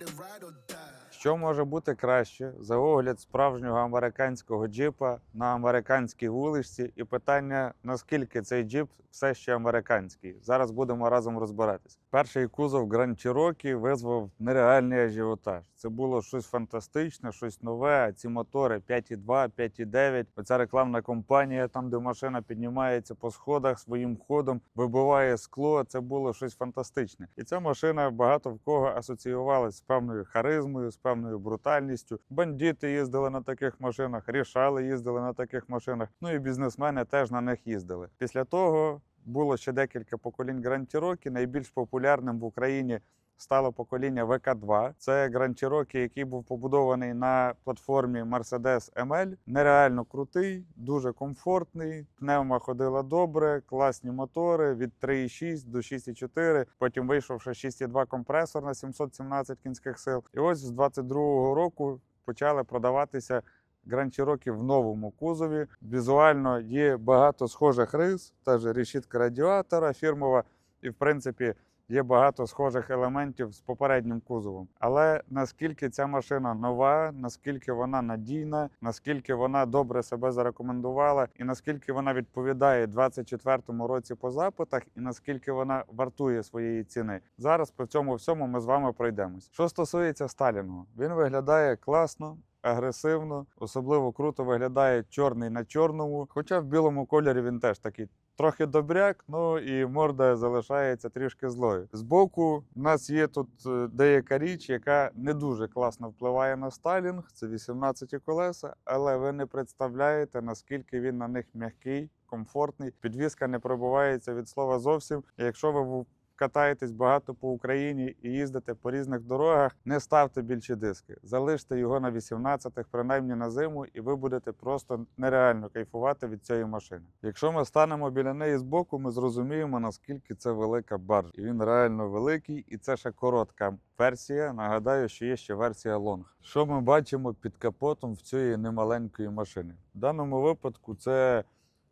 let it ride or die. Що може бути краще за огляд справжнього американського джипа на американській вуличці? І питання, наскільки цей джип все ще американський? Зараз будемо разом розбиратись. Перший кузов Grand Cherokee визвав нереальний ажіотаж. Це було щось фантастичне, щось нове. Ці мотори 5.2, 5.9. Оця рекламна компанія, там де машина піднімається по сходах своїм ходом, вибиває скло. Це було щось фантастичне. І ця машина багато в кого асоціювалася з певною харизмою, з певною брутальністю. Бандити їздили на таких машинах, рішали їздили на таких машинах. Ну і бізнесмени теж на них їздили. Після того було ще декілька поколінь Grand Найбільш популярним в Україні стало покоління ВК-2. Це Grand який був побудований на платформі Mercedes ML. Нереально крутий, дуже комфортний. Пневма ходила добре, класні мотори від 3,6 до 6,4. Потім вийшов ще 6,2 компресор на 717 кінських сил. І ось з 22-го року почали продаватися Grand Cherokee в новому кузові. Візуально є багато схожих рис, та ж решітка радіатора фірмова, і в принципі є багато схожих елементів з попереднім кузовом. Але наскільки ця машина нова, наскільки вона надійна, наскільки вона добре себе зарекомендувала, і наскільки вона відповідає 24-му році по запитах, і наскільки вона вартує своєї ціни. Зараз по цьому всьому ми з вами пройдемось. Що стосується Сталінгу, він виглядає класно. Агресивно, особливо круто виглядає чорний на чорному. Хоча в білому кольорі він теж такий трохи добряк, ну і морда залишається трішки злою. Збоку в нас є тут е, деяка річ, яка не дуже класно впливає на сталінг. Це 18 колеса, але ви не представляєте, наскільки він на них м'який, комфортний. Підвізка не пробувається від слова зовсім. Якщо ви катаєтесь багато по Україні і їздите по різних дорогах, не ставте більші диски. Залиште його на 18-х, принаймні на зиму, і ви будете просто нереально кайфувати від цієї машини. Якщо ми станемо біля неї збоку, ми зрозуміємо, наскільки це велика баржа. І він реально великий, і це ще коротка версія. Нагадаю, що є ще версія лонг. Що ми бачимо під капотом в цієї немаленької машини? В даному випадку це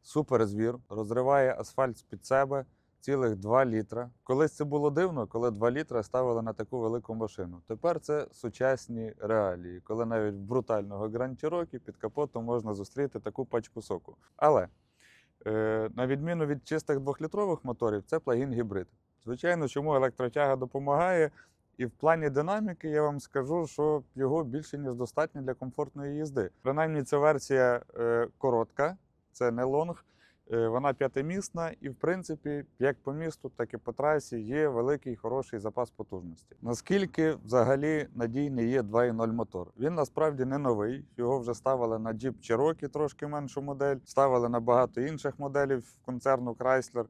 суперзвір, розриває асфальт з-під себе цілих 2 літра. Колись це було дивно, коли 2 літра ставили на таку велику машину. Тепер це сучасні реалії, коли навіть брутального Grand Cherokee під капотом можна зустріти таку пачку соку. Але е, на відміну від чистих двохлітрових моторів, це плагін гібрид. Звичайно, чому електротяга допомагає. І в плані динаміки я вам скажу, що його більше ніж достатньо для комфортної їзди. Принаймні, ця версія е, коротка, це не лонг. Е, Вона п'ятимісна, і в принципі, як по місту, так і по трасі є великий хороший запас потужності. Наскільки взагалі надійний є 2.0 мотор? Він насправді не новий. Його вже ставили на Jeep Cherokee, трошки меншу модель, ставили на багато інших моделів концерну Chrysler.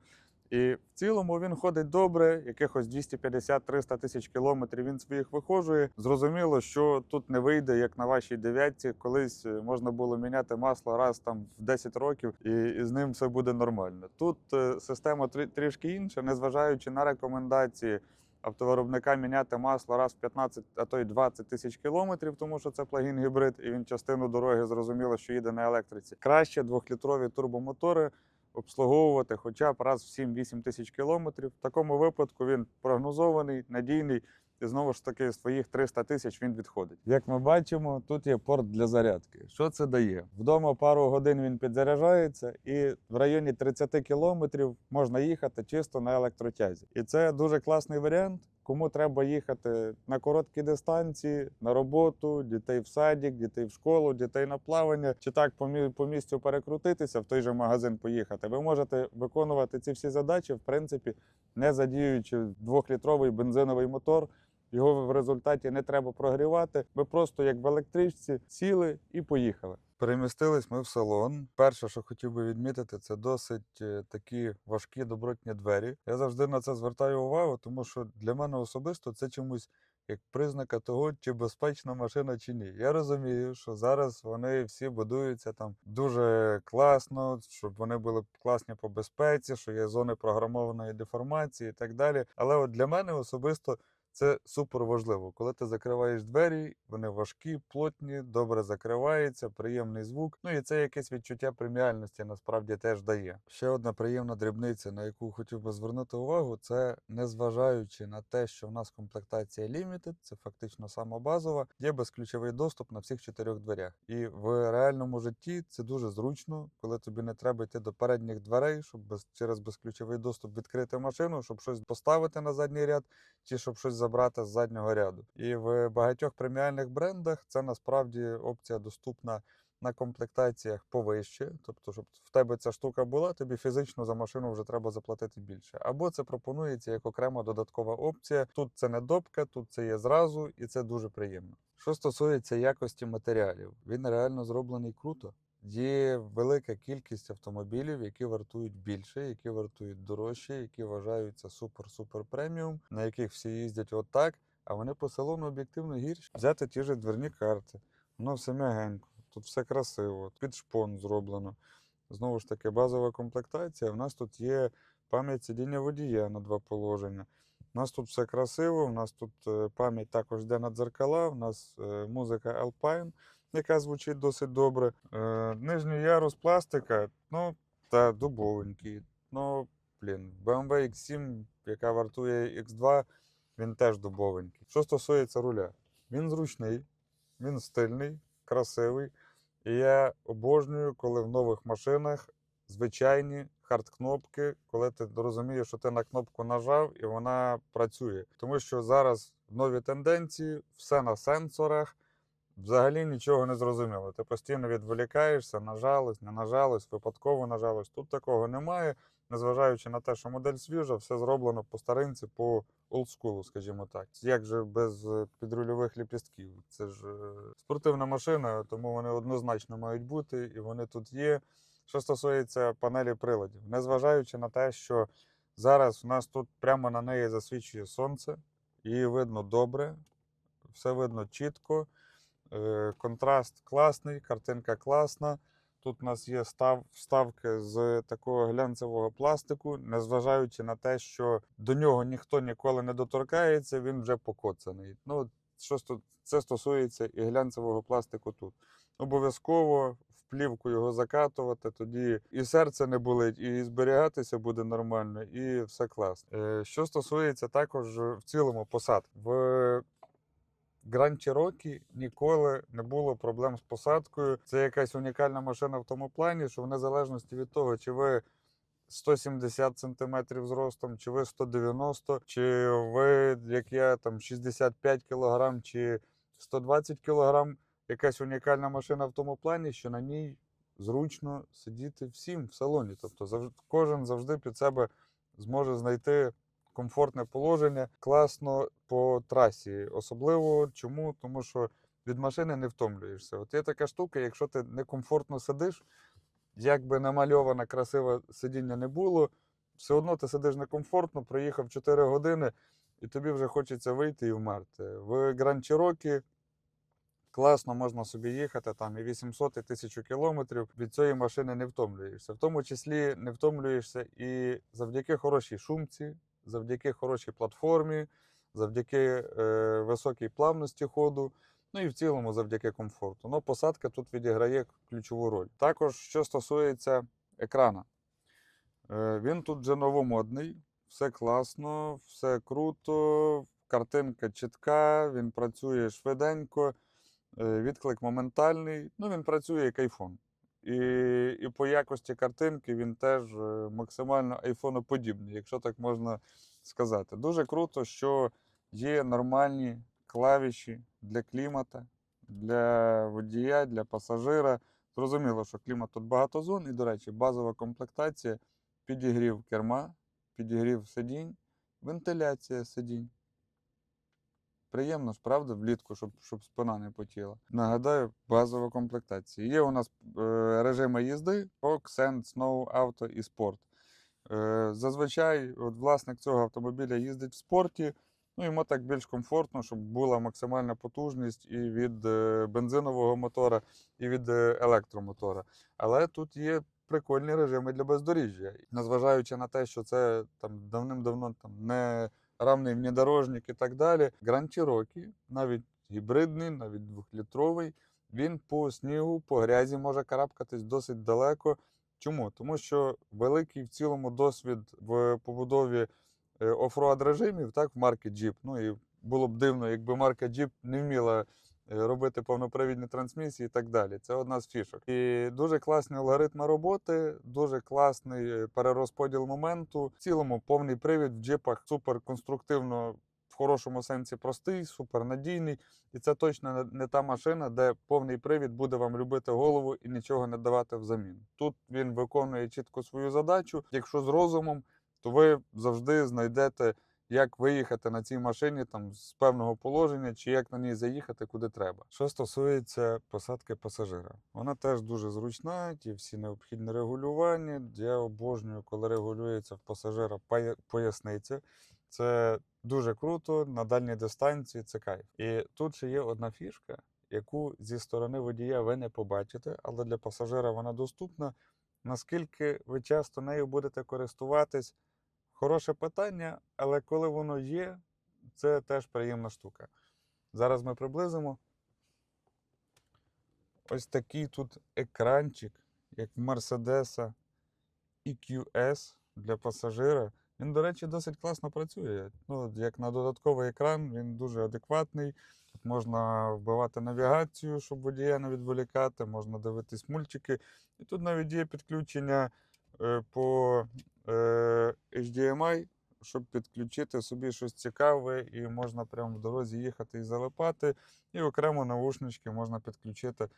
І в цілому він ходить добре, якихось 250-300 тисяч кілометрів він своїх вихожує. Зрозуміло, що тут не вийде, як на вашій дев'ятці. Колись е, можна було міняти масло раз там в 10 років, і, і з ним все буде нормально. Тут е, система трі- трішки інша, незважаючи на рекомендації автовиробника міняти масло раз в 15, а то й 20 тисяч кілометрів, тому що це плагін гібрид, і він частину дороги зрозуміло, що їде на електриці. Краще двохлітрові турбомотори обслуговувати хоча б раз в 7-8 тисяч кілометрів. В такому випадку він прогнозований, надійний. І знову ж таки своїх 300 тисяч він відходить. Як ми бачимо, тут є порт для зарядки. Що це дає? Вдома пару годин він підзаряджається, і в районі 30 кілометрів можна їхати чисто на електротязі. І це дуже класний варіант. Кому треба їхати на короткі дистанції, на роботу, дітей в садик, дітей в школу, дітей на плавання, чи так по, мі- по місцю перекрутитися, в той же магазин поїхати. Ви можете виконувати ці всі задачі, в принципі, не задіюючи двохлітровий бензиновий мотор. Його в результаті не треба прогрівати. Ви просто як в електричці сіли і поїхали. Перемістились ми в салон. Перше, що хотів би відмітити, це досить е, такі важкі добротні двері. Я завжди на це звертаю увагу, тому що для мене особисто це чомусь як признака того, чи безпечна машина чи ні. Я розумію, що зараз вони всі будуються там дуже класно, щоб вони були класні по безпеці, що є зони програмованої деформації і так далі. Але от для мене особисто Це супер важливо. Коли ти закриваєш двері, вони важкі, плотні, добре закриваються, приємний звук. Ну і це якесь відчуття преміальності насправді теж дає. Ще одна приємна дрібниця, на яку хотів би звернути увагу, це незважаючи на те, що в нас комплектація Limited, це фактично сама базова, є безключовий доступ на всіх чотирьох дверях. І в реальному житті це дуже зручно, коли тобі не треба йти до передніх дверей, щоб без, через безключовий доступ відкрити машину, щоб щось поставити на задній ряд чи щоб щось забрати з заднього ряду. І в багатьох преміальних брендах це насправді опція доступна на комплектаціях повище. Тобто, щоб в тебе ця штука була, тобі фізично за машину вже треба заплатити більше. Або це пропонується як окрема додаткова опція. Тут це не допка, тут це є зразу, і це дуже приємно. Що стосується якості матеріалів, він реально зроблений круто. Є велика кількість автомобілів, які вартують більше, які вартують дорожче, які вважаються супер-супер преміум, на яких всі їздять отак, а вони по салону об'єктивно гірші. Взяти ті ж дверні карти, воно все м'ягенько, тут все красиво, під шпон зроблено. Знову ж таки, базова комплектація. У нас тут є пам'ять сидіння водія на два положення. У нас тут все красиво, у нас тут е, пам'ять також йде на дзеркала, у нас е, музика Alpine, яка звучить досить добре. Е, Нижній ярус пластика, ну, та дубовенький. Ну, блін, BMW X7, яка вартує X2, він теж дубовенький. Що стосується руля, він зручний, він стильний, красивий. І я обожнюю, коли в нових машинах звичайні хард-кнопки, коли ти розумієш, що ти на кнопку нажав і вона працює. Тому що зараз нові тенденції, все на сенсорах, взагалі нічого не зрозуміло. Ти постійно відволікаєшся, нажалось, не нажалось, випадково нажалось. Тут такого немає, незважаючи на те, що модель свіжа, все зроблено по старинці, по олдскулу, скажімо так. Як же без е, підрульових ліпістків? Це ж е, спортивна машина, тому вони однозначно мають бути, і вони тут є. Що стосується панелі приладів, незважаючи на те, що зараз у нас тут прямо на неї засвічує сонце, її видно добре, все видно чітко. Е, Контраст класний, картинка класна. Тут у нас є став, вставки з такого глянцевого пластику, незважаючи на те, що до нього ніхто ніколи не доторкається, він вже покоцаний. Ну, що це стосується і глянцевого пластику тут. Обов'язково в плівку його закатувати, тоді і серце не болить, і зберігатися буде нормально, і все класно. Е, Що стосується також в цілому посадки. В Grand Cherokee ніколи не було проблем з посадкою. Це якась унікальна машина в тому плані, що в незалежності від того, чи ви 170 см зростом, чи ви 190, чи ви, як я, там 65 кг, чи 120 кг, якась унікальна машина в тому плані, що на ній зручно сидіти всім в салоні. Тобто кожен завжди під себе зможе знайти комфортне положення, класно по трасі. Особливо чому? Тому що від машини не втомлюєшся. От є така штука, якщо ти некомфортно сидиш, як би намальоване красиве сидіння не було, все одно ти сидиш некомфортно, проїхав 4 години, і тобі вже хочеться вийти і вмерти. В Cherokee класно можна собі їхати, там і 800, і 1000 кілометрів. Від цієї машини не втомлюєшся. В тому числі не втомлюєшся і завдяки хорошій шумці, завдяки хорошій платформі, завдяки е, високій плавності ходу. Ну і в цілому завдяки комфорту. Ну, посадка тут відіграє ключову роль. Також, що стосується екрана, Е, він тут вже новомодний, все класно, все круто, картинка чітка, він працює швиденько, е, відклик моментальний. Ну, він працює як айфон. І, і по якості картинки він теж е, максимально айфоноподібний, якщо так можна сказати. Дуже круто, що є нормальні клавіші для клімата, для водія, для пасажира. Зрозуміло, що клімат тут багато зон, і, до речі, базова комплектація, підігрів керма, підігрів сидінь, вентиляція сидінь. Приємно ж, правда, влітку, щоб, щоб спина не потіла. Нагадаю, базова комплектація. Є у нас е, режими їзди: Rock, Sand, Snow, Auto і Sport. Е, зазвичай от власник цього автомобіля їздить в спорті, ну йому так більш комфортно, щоб була максимальна потужність і від е, бензинового мотора, і від е, електромотора. Але тут є прикольні режими для бездоріжжя. Незважаючи на те, що це там давним-давно там не рамний внедорожник і так далі. Cherokee, навіть гібридний, навіть двохлітровий, він по снігу, по грязі може карабкатись досить далеко. Чому? Тому що великий в цілому досвід в побудові е, офроад режимів, так, в марки Jeep. Ну і було б дивно, якби марка Jeep не вміла робити повнопривідні трансмісії і так далі. Це одна з фішок. І дуже класні алгоритми роботи, дуже класний е, перерозподіл моменту. В цілому повний привід в джипах супер конструктивно. В хорошому сенсі простий, супернадійний, і це точно не та машина, де повний привід буде вам любити голову і нічого не давати взамін. Тут він виконує чітко свою задачу. Якщо з розумом, то ви завжди знайдете, як виїхати на цій машині там з певного положення, чи як на ній заїхати куди треба. Що стосується посадки пасажира, вона теж дуже зручна, ті всі необхідні регулювання. Я обожнюю, коли регулюється в пасажира поясниця. Це дуже круто на дальній дистанції. Це кайф. І тут ще є одна фішка, яку зі сторони водія ви не побачите, але для пасажира вона доступна. Наскільки ви часто нею будете користуватись? Хороше питання, але коли воно є, це теж приємна штука. Зараз ми приблизимо. Ось такий тут екранчик, як в Мерседеса EQS для пасажира. Він, до речі, досить класно працює. Ну, як на додатковий екран, він дуже адекватний. Тут можна вбивати навігацію, щоб водія не відволікати, можна дивитись мультики. І тут навіть є підключення е, по HDMI, щоб підключити собі щось цікаве, і можна прямо в дорозі їхати і залипати. І окремо навушнички можна підключити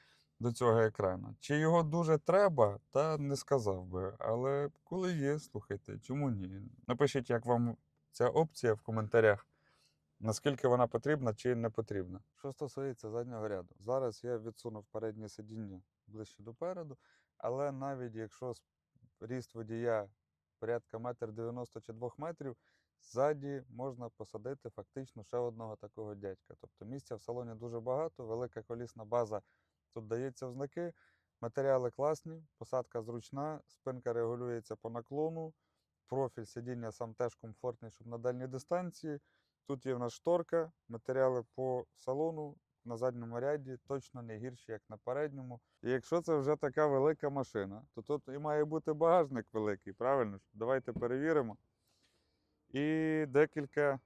до цього екрану. Чи його дуже треба, та не сказав би. Але коли є, слухайте, чому ні? Напишіть, як вам ця опція в коментарях, наскільки вона потрібна чи не потрібна. Що стосується заднього ряду, зараз я відсунув переднє сидіння ближче до переду, але навіть якщо ріст водія порядка метр 90 чи 2 метрів, ззаді можна посадити фактично ще одного такого дядька. Тобто місця в салоні дуже багато, велика колісна база тут дається в знаки. Матеріали класні, посадка зручна, спинка регулюється по наклону, профіль сидіння сам теж комфортний, щоб на дальній дистанції. Тут є в нас шторка, матеріали по салону на задньому ряді точно не гірші, як на передньому. І якщо це вже така велика машина, то тут і має бути багажник великий, правильно? Давайте перевіримо. І декілька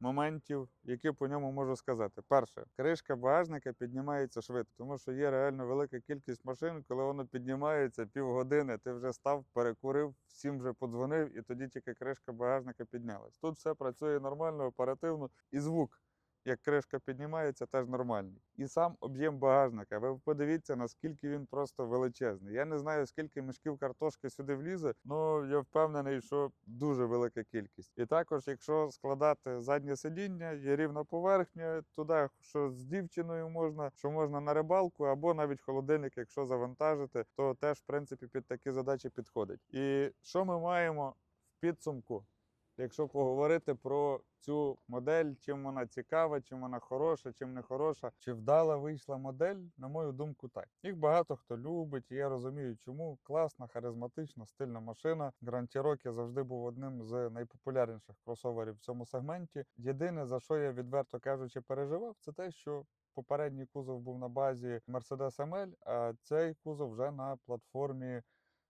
моментів, які по ньому можу сказати. Перше, кришка багажника піднімається швидко, тому що є реально велика кількість машин, коли воно піднімається півгодини, ти вже став, перекурив, всім вже подзвонив, і тоді тільки кришка багажника піднялась. Тут все працює нормально, оперативно, і звук, як кришка піднімається, теж нормальний. І сам об'єм багажника. Ви подивіться, наскільки він просто величезний. Я не знаю, скільки мішків картошки сюди влізе, але я впевнений, що дуже велика кількість. І також, якщо складати заднє сидіння, є рівна поверхня, туди що з дівчиною можна, що можна на рибалку, або навіть холодильник, якщо завантажити, то теж в принципі під такі задачі підходить. І що ми маємо в підсумку? Якщо поговорити про цю модель, чим вона цікава, чим вона хороша, чим не хороша, чи вдала вийшла модель, на мою думку, так. Їх багато хто любить, і я розумію, чому класна, харизматична, стильна машина. Grand Cherokee завжди був одним з найпопулярніших кросоверів в цьому сегменті. Єдине, за що я відверто кажучи, переживав, це те, що попередній кузов був на базі Mercedes ML, а цей кузов вже на платформі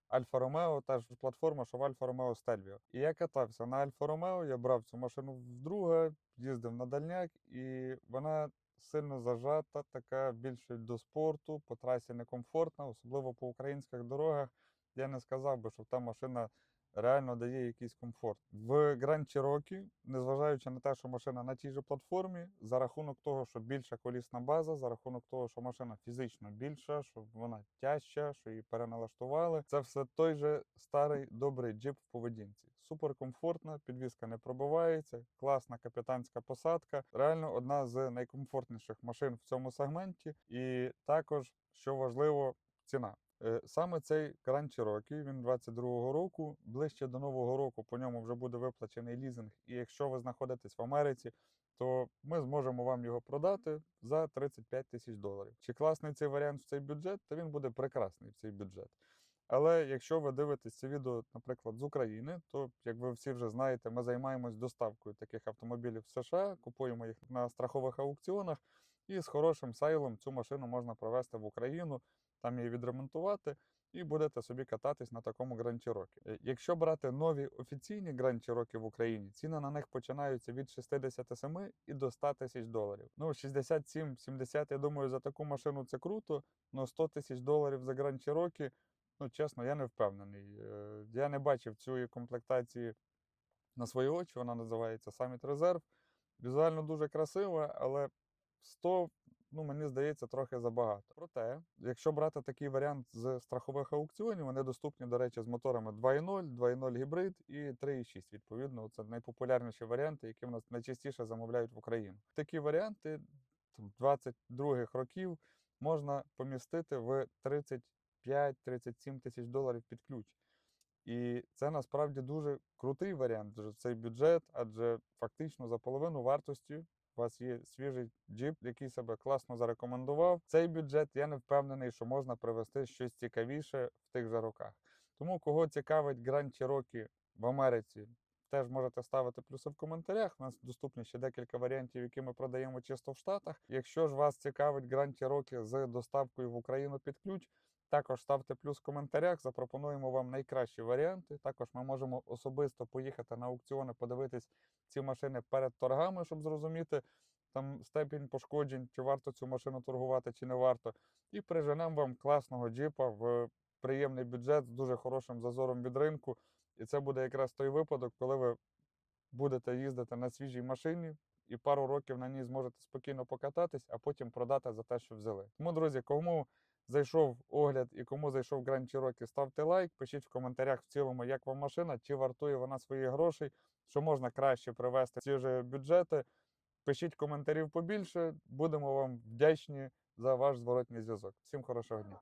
Альфа Ромео, та ж платформа, що в Альфа Ромео Стельвіо. І я катався на Альфа Ромео, я брав цю машину вдруге, їздив на дальняк, і вона сильно зажата, така більше до спорту, по трасі некомфортна, особливо по українських дорогах. Я не сказав би, що та машина реально дає якийсь комфорт. В Grand Cherokee, незважаючи на те, що машина на тій же платформі, за рахунок того, що більша колісна база, за рахунок того, що машина фізично більша, що вона тяжча, що її переналаштували, це все той же старий добрий джип в поведінці. Суперкомфортна, підвізка не пробивається, класна капітанська посадка. Реально одна з найкомфортніших машин в цьому сегменті. І також, що важливо, ціна. Е, Саме цей Grand Cherokee, він 22-го року, ближче до Нового року по ньому вже буде виплачений лізинг. І якщо ви знаходитесь в Америці, то ми зможемо вам його продати за 35 тисяч доларів. Чи класний цей варіант в цей бюджет? Та він буде прекрасний в цей бюджет. Але якщо ви дивитесь це відео, наприклад, з України, то як ви всі вже знаєте, ми займаємось доставкою таких автомобілів в США, купуємо їх на страхових аукціонах, і з хорошим сейлом цю машину можна привезти в Україну, там її відремонтувати. І будете собі кататись на такому Grand. Е, Якщо брати нові офіційні Grand Cherokee в Україні, ціни на них починаються від 67 і до 100 тисяч доларів. Ну, 67-70, я думаю, за таку машину це круто, але 100 тисяч доларів за Grand ну чесно, я не впевнений. Е, Я не бачив цієї комплектації на свої очі, вона називається Summit Reserve. Візуально дуже красива, але 100 ну, мені здається, трохи забагато. Проте, якщо брати такий варіант з страхових аукціонів, вони доступні, до речі, з моторами 2.0, 2.0 гібрид і 3.6. Відповідно, це найпопулярніші варіанти, які в нас найчастіше замовляють в Україну. Такі варіанти 22-х років можна помістити в 35-37 тисяч доларів під ключ. І це насправді дуже крутий варіант, цей бюджет, адже фактично за половину вартості у вас є свіжий джип, який себе класно зарекомендував. Цей бюджет я не впевнений, що можна привести щось цікавіше в тих же роках. Тому кого цікавить Grand Cherokee в Америці, теж можете ставити плюси в коментарях. У нас доступні ще декілька варіантів, які ми продаємо чисто в Штатах. Якщо ж вас цікавить Grand Cherokee з доставкою в Україну під ключ, також ставте плюс в коментарях, запропонуємо вам найкращі варіанти. Також ми можемо особисто поїхати на аукціони, подивитись ці машини перед торгами, щоб зрозуміти там степінь пошкоджень, чи варто цю машину торгувати, чи не варто. І приженемо вам класного джипа в приємний бюджет з дуже хорошим зазором від ринку. І це буде якраз той випадок, коли ви будете їздити на свіжій машині. І пару років на ній зможете спокійно покататись, а потім продати за те, що взяли. Тому, друзі, кому зайшов огляд і кому зайшов Grand Cherokee, ставте лайк, пишіть в коментарях в цілому, як вам машина, чи вартує вона своїх грошей, що можна краще привести ці ж бюджети. Пишіть коментарів побільше, будемо вам вдячні за ваш зворотній зв'язок. Всім хорошого дня!